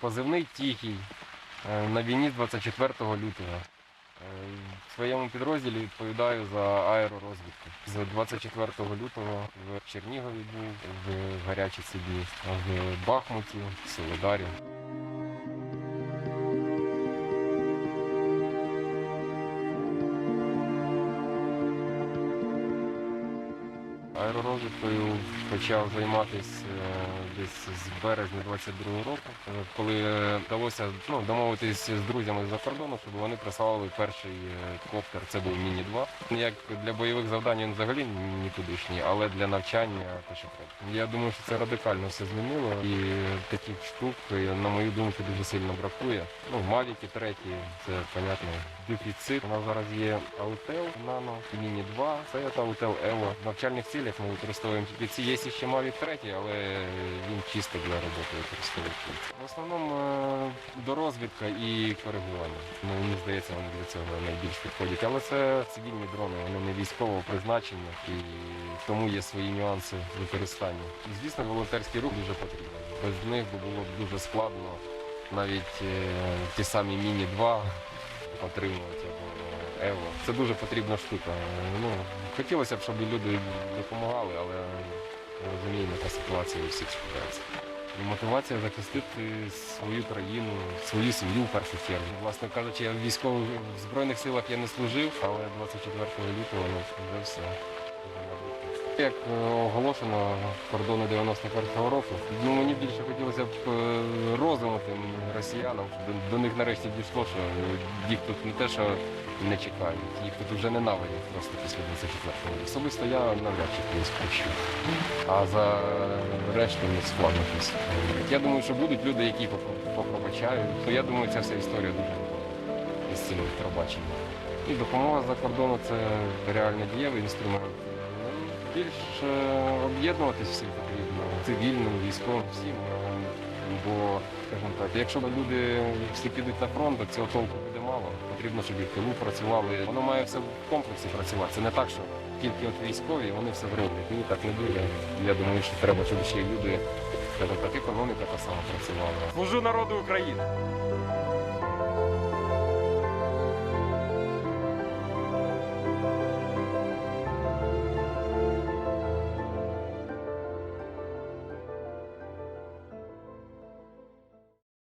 Позивний тихий. Е, На війні 24 лютого. Е, В своєму підрозділі відповідаю за аеророзвідку. З 24 лютого в Чернігові був, в Гарячій Сибі, в Бахмуті, в Солидарі. Аеророзвідкою почав займатися десь з березня 22-го року, е, коли е, вдалося ну, домовитись з друзями з-за кордону, щоб вони прислали перший е, коптер. Це був Міні-2. Як для бойових завдань він взагалі нікудишній, але для навчання що треба. Я думаю, що це радикально все змінило. І таких штук, е, на мою думку, дуже сильно бракує. Ну, Мавіки треті, це понятно. Дефіцит. У нас зараз є Autel Nano, Mini 2, це Evo. В навчальних цілях ми використовуємо ці. Є ще Mavic 3, але він чисто для роботи використовується. В основному е, дорозвідка і коригування. Ну, мені здається, вони для цього найбільш підходять. Але це цивільні дрони, вони не військового призначення і тому є свої нюанси використання. Звісно, волонтерський рух дуже потрібен. Без них було б дуже складно навіть е, ті самі Міні 2 отримувати Ево. Це дуже потрібна штука. Ну, хотілося б, щоб люди допомагали, але розуміємо, яка ситуація у всіх складається. Мотивація захистити свою країну, свою сім'ю в першу чергу. Власне кажучи, я в військових в збройних силах я не служив, але 24 лютого вже все. Як е, оголошено кордони 91-го року, ну мені більше хотілося б е, росіянам, щоб до, до них нарешті дійшло, що їх тут не те, що не чекають, їх тут вже ненавидять просто після 24-го. Особисто я навряд чи колись прощу. А за решту не складно щось. Я думаю, що будуть люди, які попробачають. Я думаю, ця вся історія дуже із цим пробаченням. І допомога за кордону це реально дієвий інструмент. Ну, Більш е, об'єднуватись всім потрібно, цивільним, військовим, всім. Бо, скажімо так, якщо люди всі підуть на фронт, то цього толку буде мало. Потрібно, щоб і в тилу працювали. Воно має все в комплексі працювати. Це не так, що тільки от військові вони все зроблять. Ні, так не буде. Я думаю, що треба, щоб ще й люди, скажімо так, економіка та сама працювала. Служу народу України.